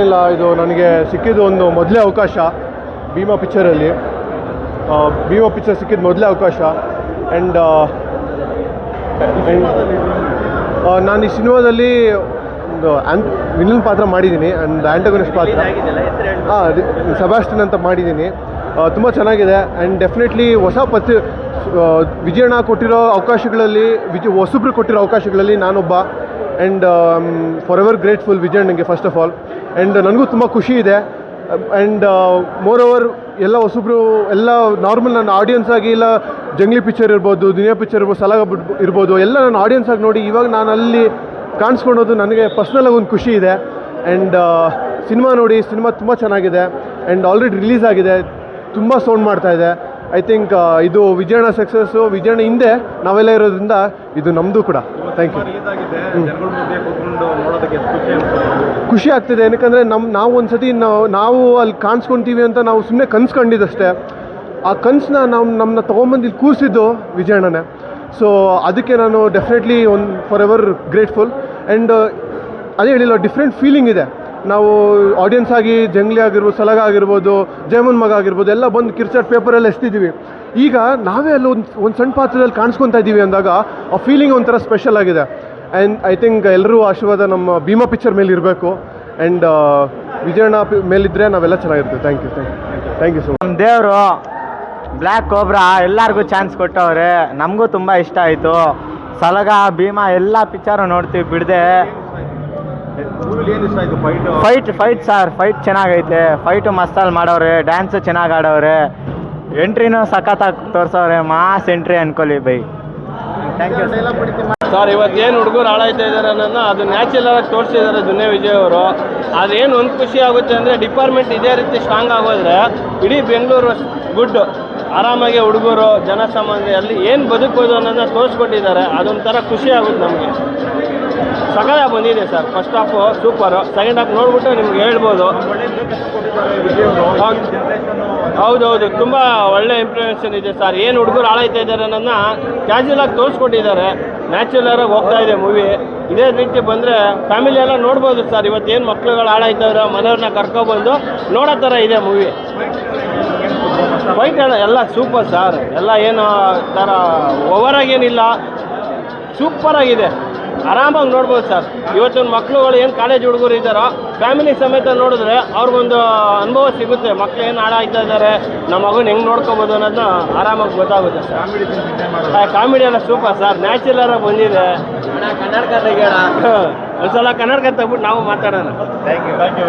ಇಲ್ಲ, ಇದು ನನಗೆ ಸಿಕ್ಕಿದ್ದು ಒಂದು ಮೊದಲೇ ಅವಕಾಶ ಭೀಮಾ ಪಿಕ್ಚರಲ್ಲಿ. ಭೀಮಾ ಪಿಕ್ಚರ್ ಸಿಕ್ಕಿದ್ದು ಮೊದಲೇ ಅವಕಾಶ. ಆ್ಯಂಡ್ ನಾನು ಈ ಸಿನಿಮಾದಲ್ಲಿ ಒಂದು ವಿಲನ್ ಪಾತ್ರ ಮಾಡಿದ್ದೀನಿ. ಆ್ಯಂಡ್ ಆ್ಯಂಟಗನಿಸ್ಟ್ ಪಾತ್ರ. ಹಾಂ ಸಬಾಸ್ಟಿನ್ ಅಂತ ಮಾಡಿದ್ದೀನಿ. ತುಂಬ ಚೆನ್ನಾಗಿದೆ. ಆ್ಯಂಡ್ ಡೆಫಿನೆಟ್ಲಿ ಹೊಸ ಪತಿ ವಿಜಯಣ್ಣ ಕೊಟ್ಟಿರೋ ಅವಕಾಶಗಳಲ್ಲಿ ವಿಜಯ ಹೊಸಬ್ರು ಕೊಟ್ಟಿರೋ ಅವಕಾಶಗಳಲ್ಲಿ ನಾನೊಬ್ಬ ಆ್ಯಂಡ್ ಫಾರ್ ಎವರ್ ಗ್ರೇಟ್ಫುಲ್ ವಿಜಯಣ್ಣಗೆ ಫಸ್ಟ್ ಆಫ್ ಆಲ್ ಆ್ಯಂಡ್ ನನಗೂ ತುಂಬ ಖುಷಿ ಇದೆ. ಆ್ಯಂಡ್ ಮೋರ್ ಓವರ್ ಎಲ್ಲ ಹೊಸಬ್ರು, ಎಲ್ಲ ನಾರ್ಮಲ್ ನನ್ನ ಆಡಿಯನ್ಸ್ ಆಗಿ, ಇಲ್ಲ ಜಂಗ್ಲಿ ಪಿಕ್ಚರ್ ಇರ್ಬೋದು, ದುನಿಯಾ ಪಿಕ್ಚರ್ ಇರ್ಬೋದು, ಸಲಾಗ ಇರ್ಬೋದು, ಎಲ್ಲ ನನ್ನ ಆಡಿಯನ್ಸ್ ಆಗಿ ನೋಡಿ ಇವಾಗ ನಾನು ಅಲ್ಲಿ ಕಾಣಿಸ್ಕೊಳೋದು ನನಗೆ ಪರ್ಸ್ನಲಾಗಿ ಒಂದು ಖುಷಿ ಇದೆ. ಆ್ಯಂಡ್ ಸಿನಿಮಾ ನೋಡಿ, ಸಿನಿಮಾ ತುಂಬ ಚೆನ್ನಾಗಿದೆ. ಆ್ಯಂಡ್ ಆಲ್ರೆಡಿ ರಿಲೀಸ್ ಆಗಿದೆ. ತುಂಬ ಸೌಂಡ್ ಮಾಡ್ತಾ ಇದೆ. ಐ ಥಿಂಕ್ ಇದು ವಿಜಯಣ್ಣ ಸಕ್ಸಸ್ಸು ವಿಜಯಣ್ಣ ಹಿಂದೆ ನಾವೆಲ್ಲ ಇರೋದ್ರಿಂದ ಇದು ನಮ್ಮದು ಕೂಡ. ಥ್ಯಾಂಕ್ ಯು ಖುಷಿ ಖುಷಿ ಆಗ್ತಿದೆ. ಏನಕ್ಕಂದರೆ ನಮ್ಮ ನಾವು ಒಂದು ಸತಿ ನಾವು ನಾವು ಅಲ್ಲಿ ಕಾಣಿಸ್ಕೊತೀವಿ ಅಂತ ನಾವು ಸುಮ್ಮನೆ ಕನ್ಸು ಕಂಡಿದ್ದಷ್ಟೇ. ಆ ಕನಸನ್ನ ನಾವು ನಮ್ಮನ್ನ ತೊಗೊಂಬಂದು ಇಲ್ಲಿ ಕೂರಿಸಿದ್ದು ವಿಜಯಣ್ಣನೇ. ಸೊ ಅದಕ್ಕೆ ನಾನು ಡೆಫಿನೆಟ್ಲಿ ಒಂದು ಫಾರ್ ಎವರ್ ಗ್ರೇಟ್ಫುಲ್ ಆ್ಯಂಡ್ ಅದೇ ಹೇಳಿಲ್ಲ ಡಿಫ್ರೆಂಟ್ ಫೀಲಿಂಗ್ ಇದೆ. ನಾವು ಆಡಿಯನ್ಸ್ ಆಗಿ ಜಂಗ್ಲಿ ಆಗಿರ್ಬೋದು, ಸಲಗ ಆಗಿರ್ಬೋದು ಜಯಮನ್ ಮಗ ಆಗಿರ್ಬೋದು, ಎಲ್ಲ ಬಂದು ಕಿರ್ಚಾಟ್ ಪೇಪರಲ್ಲಿ ಎಸ್ತಿದ್ದೀವಿ ಈಗ ನಾವೇ ಅಲ್ಲಿ ಒಂದು ಒಂದು ಸಣ್ಣ ಪಾತ್ರದಲ್ಲಿ ಕಾಣಿಸ್ಕೊತಾ ಇದ್ದೀವಿ ಅಂದಾಗ ಆ ಫೀಲಿಂಗ್ ಒಂಥರ ಸ್ಪೆಷಲ್ ಆಗಿದೆ. ಆ್ಯಂಡ್ ಐ ಥಿಂಕ್ ಎಲ್ಲರೂ ಆಶೀರ್ವಾದ ನಮ್ಮ ಭೀಮಾ ಪಿಕ್ಚರ್ ಮೇಲೆ ಇರಬೇಕು. ಆ್ಯಂಡ್ ವಿಜಯಣ್ಣ ಮೇಲಿದ್ದರೆ ನಾವೆಲ್ಲ ಚೆನ್ನಾಗಿರ್ತೀವಿ. Thank you thank you thank you so much ದೇವರು ಬ್ಲ್ಯಾಕ್ ಕೋಬ್ರಾ ಎಲ್ಲರಿಗೂ ಚಾನ್ಸ್ ಕೊಟ್ಟವ್ರೆ. ನಮಗೂ ತುಂಬ ಇಷ್ಟ ಆಯಿತು. ಸಲಗ, ಭೀಮಾ ಎಲ್ಲ ಪಿಕ್ಚರು ನೋಡ್ತೀವಿ, ಬಿಡದೆ ಮೂವಿಲಿ ಏನು ಇಷ್ಟ ಆಯ್ತು ಫೈಟ್ ಫೈಟ್ ಸರ್ ಫೈಟ್ ಚೆನ್ನಾಗೈತೆ. ಫೈಟು ಮಸ್ತಾಗಿ ಮಾಡವ್ರೆ ಡ್ಯಾನ್ಸ್ ಚೆನ್ನಾಗಿ ಆಡವ್ರೆ. ಎಂಟ್ರಿನೂ ಸಖತ್ತಾಗಿ ತೋರಿಸವ್ರೆ ಮಾಸ್ ಎಂಟ್ರಿ ಅನ್ಕೊಳ್ಳಿ ಬೈ. ಥ್ಯಾಂಕ್ ಯು ಸರ್ ಇವತ್ತು ಏನು ಹುಡುಗರು ಹಾಳಾಯ್ತಾ ಇದ್ದಾರೆ ಅನ್ನೋದನ್ನ ಅದು ನ್ಯಾಚುರಲ್ ಆಗಿ ತೋರಿಸಿದ್ದಾರೆ ದುನ್ಯ ವಿಜಯ್ ಅವರು. ಅದೇನು ಒಂದು ಖುಷಿ ಆಗುತ್ತೆ ಅಂದರೆ ಡಿಪಾರ್ಟ್ಮೆಂಟ್ ಇದೇ ರೀತಿ ಸ್ಟ್ರಾಂಗ್ ಆಗೋದ್ರೆ ಇಡೀ ಬೆಂಗಳೂರು ಗುಡ್ ಆರಾಮಾಗಿ ಹುಡುಗರು ಜನಸಾಮಾನ್ಯ ಅಲ್ಲಿ ಏನು ಬದುಕ್ಬೋದು ಅನ್ನೋದನ್ನ ತೋರಿಸ್ಕೊಟ್ಟಿದ್ದಾರೆ. ಅದೊಂಥರ ಖುಷಿ ಆಗುತ್ತೆ ನಮಗೆ. ಸಕಾಲಾಗಿ ಬಂದಿದೆ sir. First half super second half ನೋಡ್ಬಿಟ್ಟು ನಿಮ್ಗೆ ಹೇಳ್ಬೋದು. ಹೌದೌದು. ತುಂಬ ಒಳ್ಳೆ ಇಂಪ್ರೂವೇಷನ್ ಇದೆ ಸರ್. ಏನು ಹುಡುಗರು ಹಾಳಾಯ್ತಾ ಇದ್ದಾರೆ ಅನ್ನೋದನ್ನ ಕ್ಯಾಶುವಲ್ ಆಗಿ ತೋರಿಸ್ಕೊಟ್ಟಿದ್ದಾರೆ. ನ್ಯಾಚುರಲ್ ಆಗಿ ಹೋಗ್ತಾ ಇದೆ ಮೂವಿ ಇದೇ ರೀತಿ ಬಂದರೆ ಫ್ಯಾಮಿಲಿ ಎಲ್ಲ ನೋಡ್ಬೋದು ಸರ್. ಇವತ್ತು ಏನು ಮಕ್ಳುಗಳು ಹಾಳಾಯ್ತವ್ರೆ ಮನೆಯವ್ರನ್ನ ಕರ್ಕೊಬಂದು ನೋಡೋ ಥರ ಇದೆ ಮೂವಿ ಫೈಟ್ ಎಲ್ಲ ಸೂಪರ್ ಸರ್. ಎಲ್ಲ ಏನು ಥರ ಓವರಾಗೇನಿಲ್ಲ ಸೂಪರ್ ಆಗಿದೆ. ಆರಾಮಾಗಿ ನೋಡ್ಬೋದು ಸರ್. ಇವತ್ತಿನ ಮಕ್ಕಳುಗಳು ಏನು ಕಾಲೇಜ್ ಹುಡುಗರು ಇದ್ದಾರೋ ಫ್ಯಾಮಿಲಿ ಸಮೇತ ನೋಡಿದ್ರೆ ಅವ್ರಿಗೊಂದು ಅನುಭವ ಸಿಗುತ್ತೆ. ಮಕ್ಳು ಏನು ಹಾಳಾಗ್ತಾ ಇದ್ದಾರೆ ನಮ್ಮ ಮಗನ ಹೆಂಗೆ ನೋಡ್ಕೋಬೋದು ಅನ್ನೋದನ್ನ ಆರಾಮಾಗಿ ಗೊತ್ತಾಗುತ್ತೆ ಸರ್. ಕಾಮಿಡಿ ಎಲ್ಲ ಸೂಪರ್ ಸರ್. ನ್ಯಾಚುರಲ್ ಆಗ ಬಂದಿದೆ. ಒಂದು ಒಂದ್ಸಲ ಕನ್ನಡಕ ತಗ್ಬಿಟ್ಟು ನಾವು ಮಾತಾಡೋಣ. Thank you thank you